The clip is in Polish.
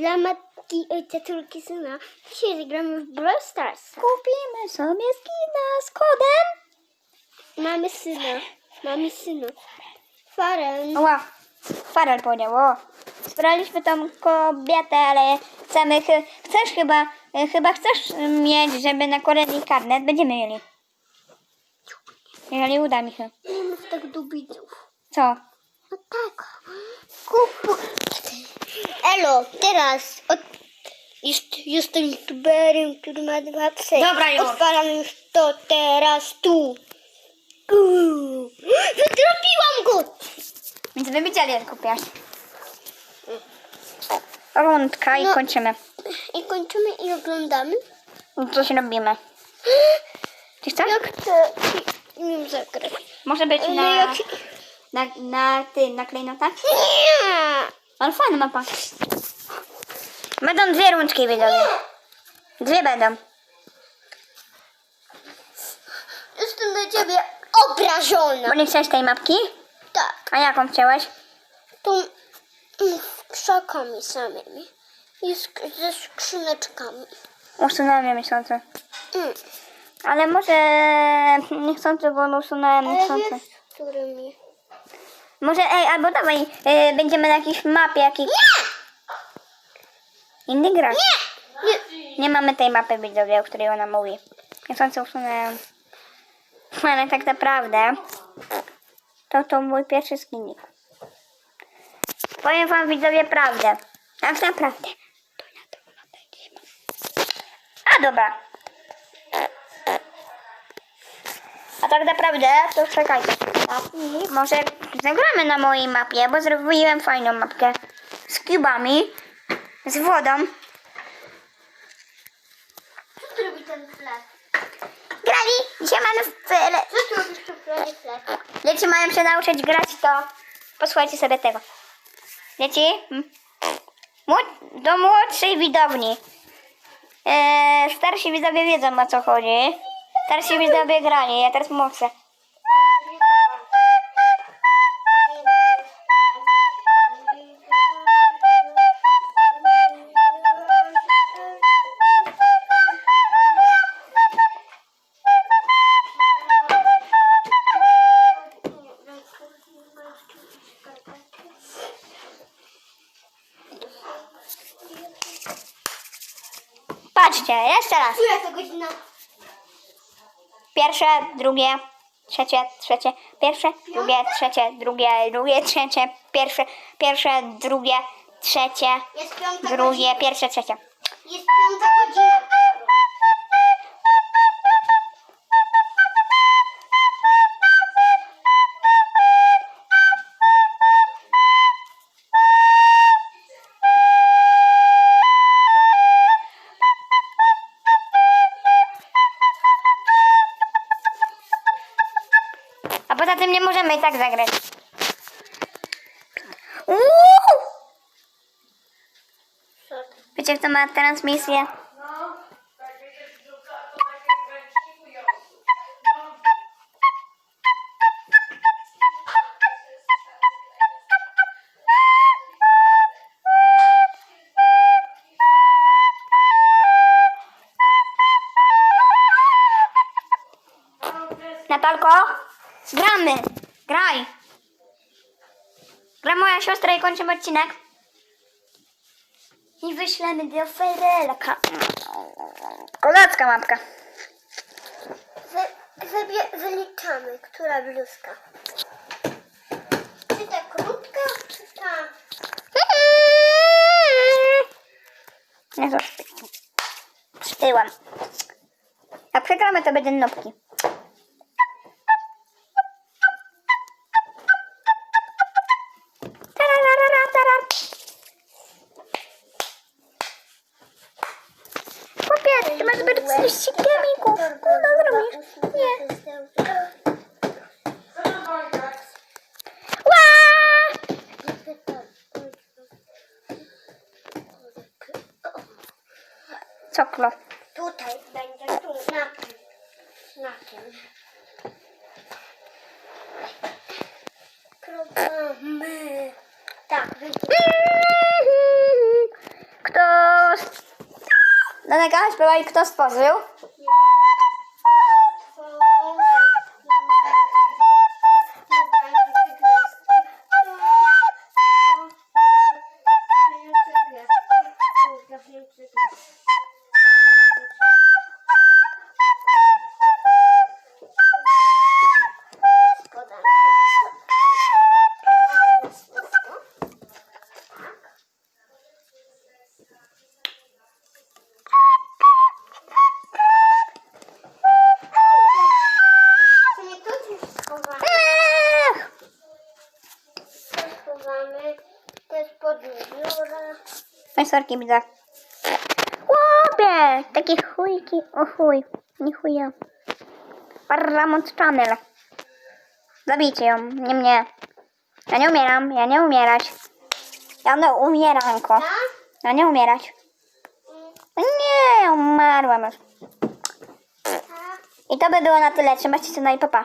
Dla matki, ojca, córki, syna. Dzisiaj zagramy w Brawl Stars. Kupimy sobie skina z kodem. Mamy syna. Mamy syna. Faren. Ła, Farel powiedział, o. Spraliśmy tą kobietę, ale chcemy, chy- chcesz chyba, e, chyba chcesz mieć, żeby na kolejny karnet będziemy mieli. Jeżeli uda mi się. Nie mów tak do widzów. Co? No tak. Kup. Elo, teraz. Od... Jest, jestem youtuberem, który ma dwa psy. Dobra, już. Odpalam już to teraz tu. Uuu. Wytropiłam go. Więc wybicie kupiłaś. Rundka i No. kończymy. I kończymy i oglądamy. No coś robimy. Ty chcesz? Ja chcę nim zagrać. Może być na, jak... na, na tym, na klejnotach? Nie. Ale fajna mapa. Będą dwie rundki widzowie. Dwie będą. Jestem na ciebie obrażona. Bo nie chciałeś tej mapki? Tak. A jaką chciałeś? Tu mm, krzakami samymi. I sk- ze skrzyneczkami. Usunąłem miesiące. Mm. Ale może niechcący, bo usunąłem Ale niechcący. wiesz, z którymi? Może ej, albo dawaj, y, będziemy na jakiejś mapie, jakiej... Nie! Inny gracz. Nie! Nie mamy tej mapy widzowie, o której ona mówi. Niechcący usunąłem. Ale tak naprawdę to to mój pierwszy skinik. Powiem wam widzowie prawdę. Tak naprawdę. To ja. A dobra. A tak naprawdę to czekajcie. Może zagramy na mojej mapie, bo zrobiłem fajną mapkę. Z kubami. Z wodą. Co tu robi ten flag? Grali! Dzisiaj mamy w... Le... Co tu robisz tu? Leci mają się nauczyć grać, to posłuchajcie sobie tego. Leci młod- do młodszej widowni. Eee, starsi widzowie wiedzą o co chodzi. Starsi widzowie grali, ja teraz młodsze. Patrzcie, jeszcze raz. Która to godzina? Pierwsze, drugie, trzecie, trzecie, pierwsze, drugie, trzecie, drugie, drugie, trzecie, pierwsze, pierwsze, drugie, trzecie, drugie, pierwsze, trzecie. Jest piąta godzina. Tym nie możemy i tak zagrać. Uuu! Wiecie, kto ma transmisję? Natalko, gramy. Graj. Gra moja siostra i kończymy odcinek. I wyślemy do Ferelka. Kozacka mapka. Wy, wybie, wyliczamy, która bluzka. Czy ta krótka, czy ta... Nie zaśpiewam. Sztyłam. Jak przegramy, to będzie nopki. Masz z liścikami, kurna zrobisz. Nie. Ła! Coklo. Tutaj będzie, tu, tym. Krokamy. Tak. Kto... Danego, śpiewaj, kto stworzył? Majstorki widzę. Chłopie! Takie chujki. O chuj. Nie chuja. Paramount Channel. Zabijcie ją, nie mnie. Ja nie umieram, ja nie umierać. Ja nie umieram, ko. Tak? Ja nie umierać. Nie, umarłam już. Tak. I to by było na tyle. Trzymajcie się, no i papa.